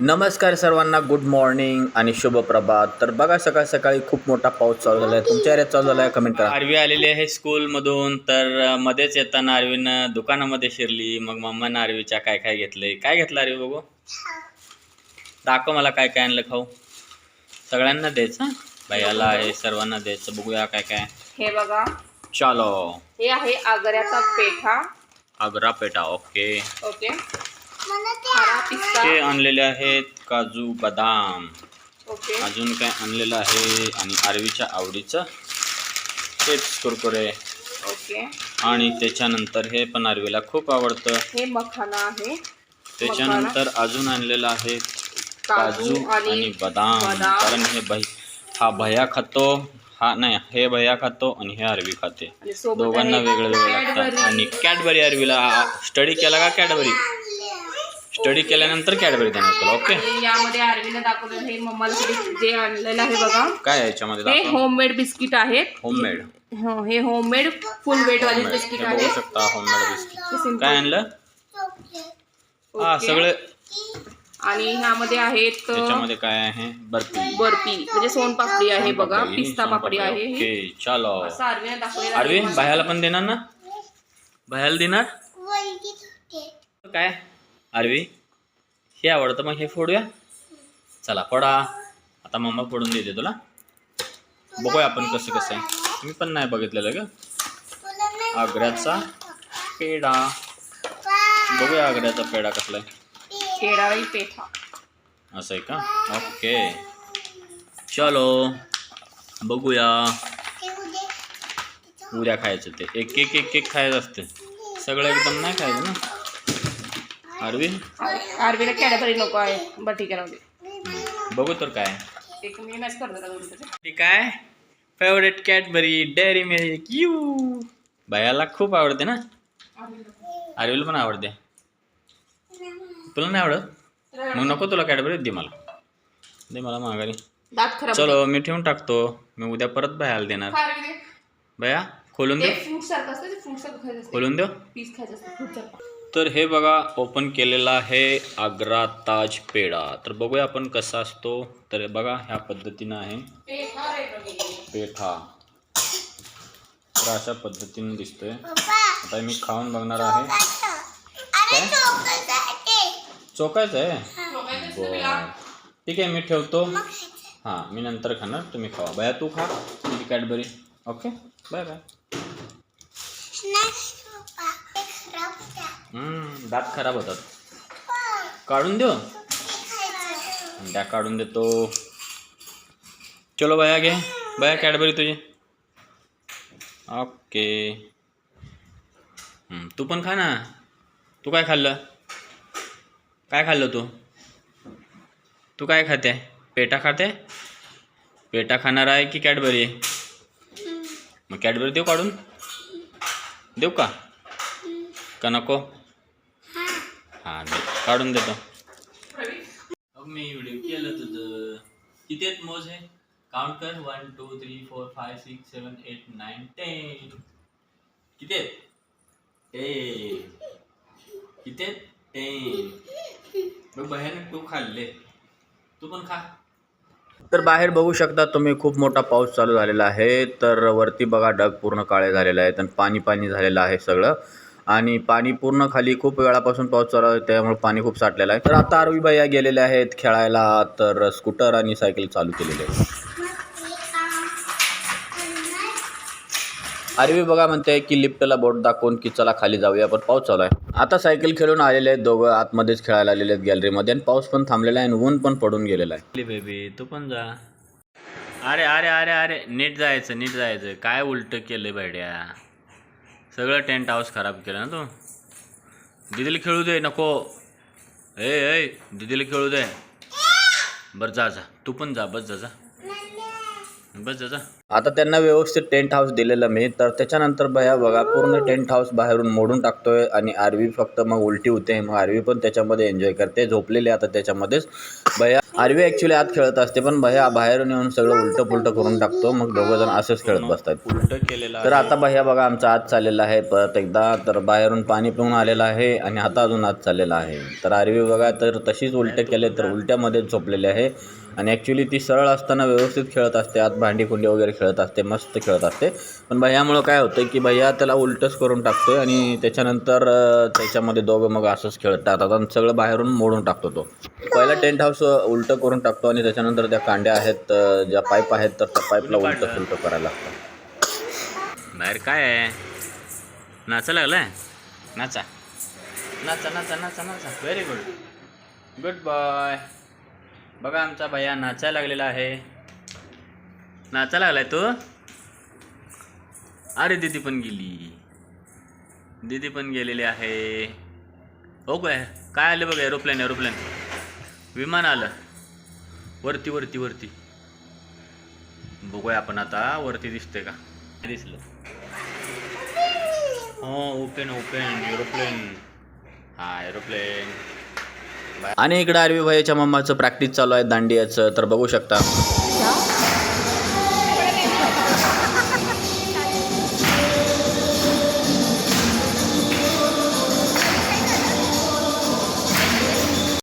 नमस्कार सर्वांना good morning आणि शुभ प्रभात तर बघा सकाळ सकाळी खूप मोठा पाऊस चालू झाला आहे तुमच्या एरियात चालू झाला आहे कमेंट करा. आरवी आलेली आहे स्कूलमधून तर मध्येच येताना आरवीनं दुकानामध्ये शिरली. मग मम्मानं आरवीच्या काय काय घेतलंय? काय घेतलं आरवी बघू? दाखव मला काय काय आणलं खाऊ. सगळ्यांना द्यायचं भैयाला आहे सर्वांना द्यायचं. बघूया काय काय. हे बघा. चालो. हे आहे आगऱ्याचा पेठा. आग्रा पेटा ओके. ओके. ते आणलेले आहेत काजू बदाम. ओके. अजून काय आणलेलं आहे? आणि आरवीच्या आवडीचं चिप्स कुरकुरे. ओके. आणि त्याच्यानंतर हे पण आरवीला खूप आवडतं. हे मखाना आहे. त्याच्यानंतर अजून आणलेलं आहे काजू आणि बदाम. बदाम. कारण हे हा भया खातो हा नाही हे भया खातो आणि हे अरवी खाते. दोघांना वेगळं वेगळं लागतं. आणि कॅडबरी अरवीला स्टडी केला का कॅडबरी? स्टडी केल्यानंतर कॅडबरी देणार तुला ओके आणि यामध्ये आरवीने दाखवलेलं हे मम्माला जे आणलेलं आहे बघा. काय आहे याच्यामध्ये हे दाखव? होममेड बिस्किट आहेत होममेड हो, हे होममेड फुल वेट वाले बिस्किट हे बघू आहेत शकता होममेड बिस्किट simple. काय आणलं? हा ओके. सगळे आणि ह्यामध्ये आहेत त्याच्यामध्ये काय आहे? बर्फी. बर्फी. म्हणजे सोनपापडी आहे बघा सोनपापडी, पिस्ता पापडी आहे. हे ओके चलो. असं आरवीने दाखवलेलं अरवी बाह्याला पण देणार ना? बाह्याला देणार? काय? अरवी हे आवडतं मग हे फोडूया. चला फोडा. आता मम्मा फोडून देते तुला. बघूया आपण कसं कसं आहे. मी पण नाही बघितलेलं ग. आग्र्याचा पेढा. बघूया आग्र्याचा पेढा कसला आहे. पेठा. असं आहे का? ओके. चलो. बघूया. उद्या खायचं ते. एक एक एक एक खायचं असते. सगळं एकदम नाही खायचं ना? अरवी आरवीला कॅडबरी नको आहे. बरं ठीक आहे राहू दे. बघू तर काय. एक मी मॅच करतो का दोन्ही त्याचे? ती काय? Favourite Cadbury Dairy Milk you भयाला खूप आवडते ना? अरवीला पण आवडते. तुला नाही आवडत? मग नको तुला कॅडबरी दे मला. दे मला माघारी. दात खराब चलो मी ठेवून टाकतो. मी उद्या परत भयाला देणार. भया खोलून असतं खोलून देऊ? पीस खायचं तर हे बघा ओपन केलेला आहे आग्रा ताज पेढा. तर बघूया आपण कसा असतो. तर बघा ह्या पद्धतीनं आहे. पेठा. तर अशा पद्धतीने दिसतोय. आता मी खाऊन बघणार आहे. काय चोकायचं आहे बरं. ठीक आहे मी ठेवतो. हां मी नंतर खाणार. तुम्ही खावा. बया तू खा. कॅडबरी. ओके? Bye bye. हम्म, दात खराब होतात. काढून देऊ? द्या काढून देतो. चलो बया घे. बया कॅडबरी तुझी. ओके. तू पण खा ना. तू काय खाल्लं? काय खाल्लं तू? तू काय खाते? पेटा खाते? पेटा खाणार आहे की कॅडबरी? मग कॅडबरी देऊ काढून? देऊ का? का नको? हां दे. काढून देतो. अब मी व्हिडिओ केलं तुझं. किती आहेत मोज? आहे काउंट कर. One two three four five six seven eight nine ten किती आहेत? टेन किती आहेत? टेन बघ बह्याने तू खाल्ले. तू पण खा. तर बाहेर बघू शकता तुम्ही खूप मोठा पाऊस चालू झालेला आहे. तर वरती बघा ढग पूर्ण काळे झालेले आहेत आणि पाणी पाणी झालेलं आहे सगळं. आणि पाणी पूर्ण खाली खूप वेळापासून पाऊस चालू आहे त्यामुळे पाणी खूप साठलेलं आहे. तर आता आरवी बाया गेलेल्या आहेत खेळायला तर स्कूटर आणि सायकल चालू केलेली आहे आरवी बघा म्हणते की लिफ्टला बोट दाखवून की चला खाली जाऊया पण पाऊस चालू आहे. आता सायकल खेळून आलेले आहेत दोघं आतमध्येच खेळायला आलेले आहेत गॅलरीमध्ये आणि पाऊस पण थांबलेला आहे आणि ऊन पण पडून गेलेला आहे. बेबी तू पण जा. अरे अरे अरे अरे नीट जायचं नीट जायचं. काय उलटं केलं भाड्या सगळं टेंट हाऊस खराब केलं ना तू? दिदीला खेळू दे नको. ए ए दिदीला खेळू दे. बरं जा जा. तू पण जा बस जा जा. बस जा जा. आता त्यांना व्यवस्थित टेंट हाऊस दिलेलं मी तर त्याच्यानंतर भया बघा पूर्ण टेंट हाऊस बाहेरून मोडून टाकतोय आणि आरवी फक्त मग उलटी होते मग आरवी पण त्याच्यामध्ये एन्जॉय करते झोपलेली आता त्याच्यामध्येच. भया आरवी ॲक्च्युली आत खेळत असते पण भया बाहेरून येऊन सगळं उलटं पुलटं करून टाकतो मग दोघं जण असंच खेळत बसतात. उलट केलेलं तर. आता भैया बघा आमचा आत चाललेला आहे परत एकदा तर बाहेरून पाणी पिऊन आलेलं आहे आणि आता अजून आत चाललेला आहे. तर आरवी बघा तर तशीच उलटे केले तर उलट्यामध्येच झोपलेले आहे. आणि ॲक्च्युली ती सरळ असताना व्यवस्थित खेळत असते आत भांडी कुंडी वगैरे खेळत असते मस्त खेळत असते. पण भैयामुळं काय होतं की भैया त्याला उलटंच करून टाकतोय आणि त्याच्यानंतर त्याच्यामध्ये दोघं मग असंच खेळत टाकतात आणि सगळं बाहेरून मोडून टाकतो तो. पहिला टेंट हाऊस उलटं करून टाकतो आणि त्याच्यानंतर त्या कांड्या आहेत ज्या पाईप आहेत तर त्या पाईपला उलटं सुलटं करायला लागतं. बाहेर काय आहे? नाचा लागलाय? नाचा. नाचा नाचा नाचा नाचा. व्हेरी गुड गुड बॉय बघा आमचा भैया नाचायला लागलेला आहे. नाचा लागलाय तो? अरे दीदी पण गेली. दीदी पण गेलेली आहे. हो काय काय आलं बघा एरोप्लेन एरोप्लेन विमान आलं. वरती वरती वरती. बघूया आपण आता वरती दिसते का? दिसलं. हो ओपन ओपन एरोप्लेन हा एरोप्लेन आणि इकडं आरवी भैयाच्या मम्माचं प्रॅक्टिस चालू आहे दांडियाचं. तर बघू शकता.